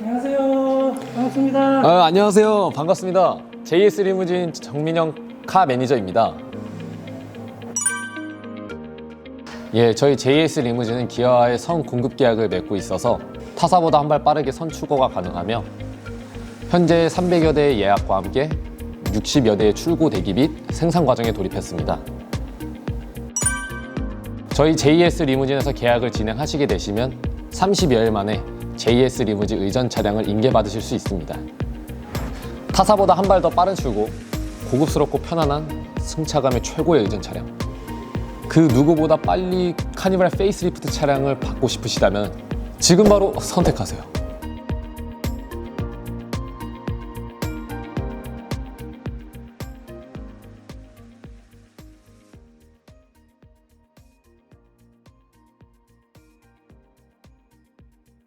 안녕하세요. 반갑습니다. 아, 안녕하세요. 반갑습니다. JS 리무진 정민영 카 매니저입니다. 예, 저희 JS 리무진은 기아와의 선 공급 계약을 맺고 있어서 타사보다 한 발 빠르게 선 출고가 가능하며 현재 300여 대의 예약과 함께 60여 대의 출고 대기 및 생산 과정에 돌입했습니다. 저희 JS 리무진에서 계약을 진행하시게 되시면 30여일 만에 JS 리무진 의전 차량을 인계받으실 수 있습니다. 타사보다 한 발 더 빠른 출고, 고급스럽고 편안한 승차감의 최고의 의전 차량. 그 누구보다 빨리 카니발 페이스리프트 차량을 받고 싶으시다면 지금 바로 선택하세요.